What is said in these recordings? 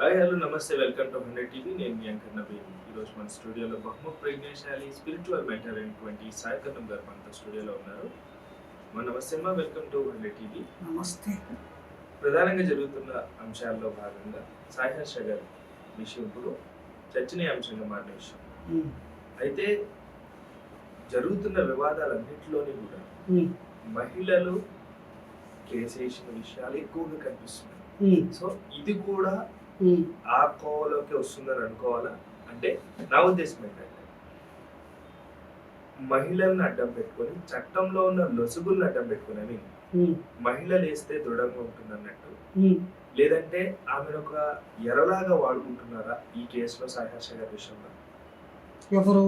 Hi hello నమస్తే welcome to hundred TV నేను మీ అంకర్ నవీన్. ఈరోజు మన స్టూడియోలో బహుముఖ ప్రజ్ఞాశాలి స్పిరిచువల్ మెంటర్ అయినటువంటి సాయకతం గారు మనతో స్టూడియోలో ఉన్నారు. మన నమస్తే అమ్మా వెల్కమ్ టు హండ్రెడ్ టీవీ నమస్తే. ప్రధానంగా జరుగుతున్న అంశాల్లో భాగంగా సాయి హర్ష గారి విషయం ఇప్పుడు చర్చనీయాంశంగా మారిన విషయం. అయితే జరుగుతున్న వివాదాలన్నింటిలోని కూడా మహిళలు కేసేసిన విషయాలు ఎక్కువగా కనిపిస్తున్నాయి. సో ఇది కూడా. ఆ కోవలోకి వస్తుందని అనుకోవాలా? అంటే నా ఉద్దేశం ఏంటంటే మహిళలను అడ్డం పెట్టుకొని చట్టంలో ఉన్న లొసుగులను అడ్డం పెట్టుకొని అని ఉమ్, మహిళలు వేస్తే దృఢంగా ఉంటుంది అన్నట్టు ఉమ్. లేదంటే ఆమెను ఒక ఎరలాగా వాడుకుంటున్నారా ఈ కేసులో సాయి హర్ష గారి విషయంలో? ఎవరు?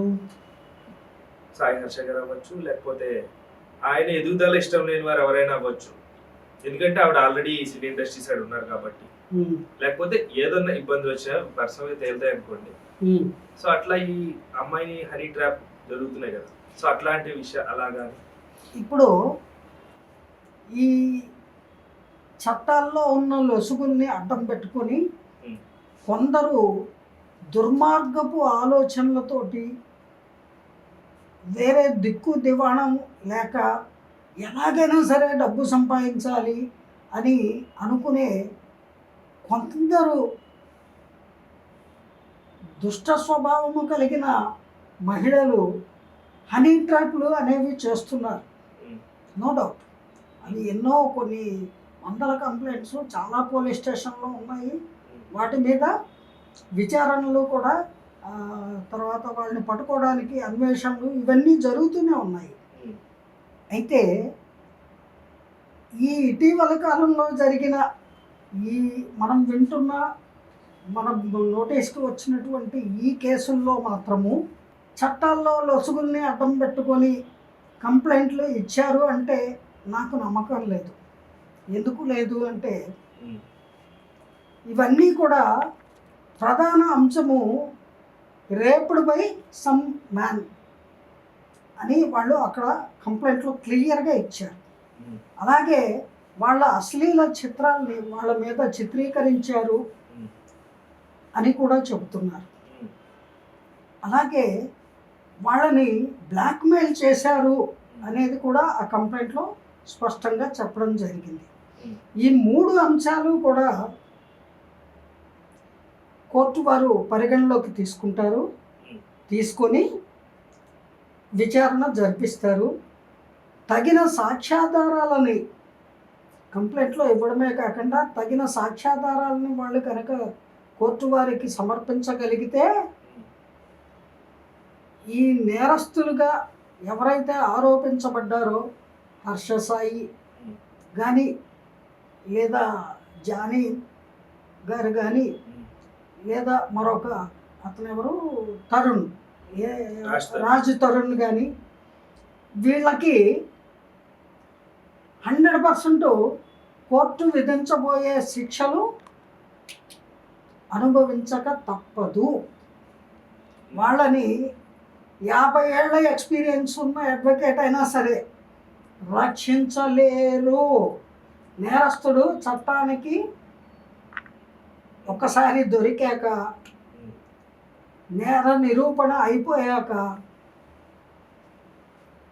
సాయి హర్ష గారు అవ్వచ్చు లేకపోతే ఆయన ఎదుగుదల ఇష్టం లేని వారు ఎవరైనా అవ్వచ్చు. ఎందుకంటే ఆవిడ ఆల్రెడీ సినీ ఇండస్ట్రీ సైడ్ ఉన్నారు కాబట్టి. లేకపోతే ఏదన్నా ఇబ్బంది వచ్చినా పర్సనల్గా తేలుతాయి అనుకోండి. సో అట్లా ఈ అమ్మాయిని హనీ ట్రాప్ జరుగుతున్నాయి కదా. సో అట్లాంటి విషయం అలాగా? ఇప్పుడు ఈ చట్టాల్లో ఉన్న లొసుగుల్ని అడ్డం పెట్టుకొని. కొందరు దుర్మార్గపు ఆలోచనలతోటి వేరే దిక్కు దివాణం లేక ఎలాగైనా సరే డబ్బు సంపాదించాలి అని అనుకునే కొందరు దుష్ట స్వభావము కలిగిన మహిళలు హనీ ట్రాప్లు అనేవి చేస్తున్నారు. నో డౌట్ అవి ఎన్నో కొన్ని వందల కంప్లైంట్స్ చాలా పోలీస్ స్టేషన్లో ఉన్నాయి. వాటి మీద విచారణలు కూడా తర్వాత వాళ్ళని పట్టుకోవడానికి అన్వేషణలు ఇవన్నీ జరుగుతూనే ఉన్నాయి. అయితే ఈ ఇటీవల కాలంలో జరిగిన ఈ మనం వింటున్న మన నోటీస్కి వచ్చినటువంటి ఈ కేసుల్లో మాత్రము చట్టాల్లో లొసుగుల్ని అడ్డం పెట్టుకొని కంప్లైంట్లు ఇచ్చారు అంటే నాకు నమ్మకం లేదు ఎందుకు లేదు అంటే. ఇవన్నీ కూడా ప్రధాన అంశము రేపుడ్ బై సమ్ మ్యాన్ అని వాళ్ళు అక్కడ కంప్లైంట్లో క్లియర్గా ఇచ్చారు. అలాగే వాళ్ళ అశ్లీల చిత్రాల్ని వాళ్ళ మీద చిత్రీకరించారు. అని కూడా చెబుతున్నారు. అలాగే వాళ్ళని బ్లాక్మెయిల్ చేశారు అనేది కూడా ఆ కంప్లైంట్లో స్పష్టంగా చెప్పడం జరిగింది. ఈ మూడు అంశాలు కూడా కోర్టు వారు పరిగణలోకి తీసుకుంటారు. తీసుకొని విచారణ జరిపిస్తారు. తగిన సాక్ష్యాధారాలని కంప్లైంట్లో ఇవ్వడమే కాకుండా తగిన సాక్ష్యాధారాలని వాళ్ళు కనుక కోర్టు వారికి సమర్పించగలిగితే ఈ నేరస్తులుగా ఎవరైతే ఆరోపించబడ్డారో హర్షసాయి కానీ లేదా జానీ గారు కానీ లేదా మరొక అతను ఎవరు తరుణ్. రాజ్ తరుణ్. రాజు తరుణ్ కానీ వీళ్ళకి హండ్రెడ్ పర్సెంట్ కోర్టు విధించబోయే శిక్షలు అనుభవించక తప్పదు వాళ్ళని యాభై ఏళ్ళ ఎక్స్పీరియన్స్ ఉన్న అడ్వకేట్ అయినా సరే రక్షించలేరు నేరస్తుడు చట్టానికి ఒకసారి దొరికాక. నేర నిరూపణ అయిపోయాక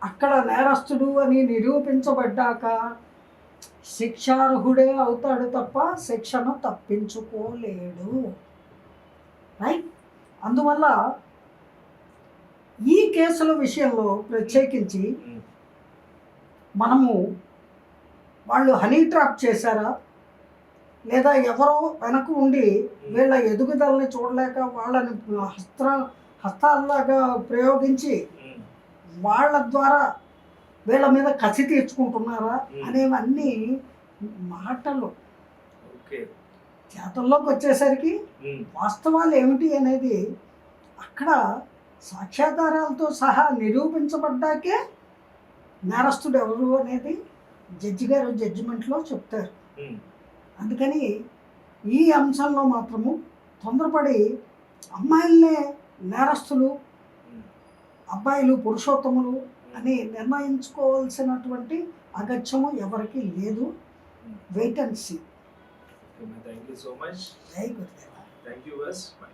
అక్కడ నేరస్తుడు అని నిరూపించబడ్డాక శిక్షార్హుడే అవుతాడు తప్ప శిక్షను తప్పించుకోలేడు. రైట్ అందువల్ల ఈ కేసుల విషయంలో ప్రత్యేకించి. మనము వాళ్ళు హనీ ట్రాప్ చేశారా? లేదా ఎవరో వెనక ఉండి వీళ్ళ ఎదుగుదలని చూడలేక వాళ్ళని హస్త హస్తాల్లాగా ప్రయోగించి. వాళ్ళ ద్వారా వీళ్ళ మీద కసి తీర్చుకుంటున్నారా. అనేవన్నీ మాటలు చేతల్లోకి వచ్చేసరికి. వాస్తవాలు ఏమిటి అనేది అక్కడ సాక్ష్యాధారాలతో సహా నిరూపించబడ్డాకే నేరస్తుడు ఎవరు అనేది జడ్జి గారు జడ్జిమెంట్లో చెప్తారు. అందుకని ఈ అంశంలో మాత్రము తొందరపడి అమ్మాయిలనే నేరస్తులు. అబ్బాయిలు పురుషోత్తములు అని నిర్ణయించుకోవాల్సినటువంటి అగత్యము ఎవరికి లేదు. Wait and see thank you so much జై Gurudeva thank you verse by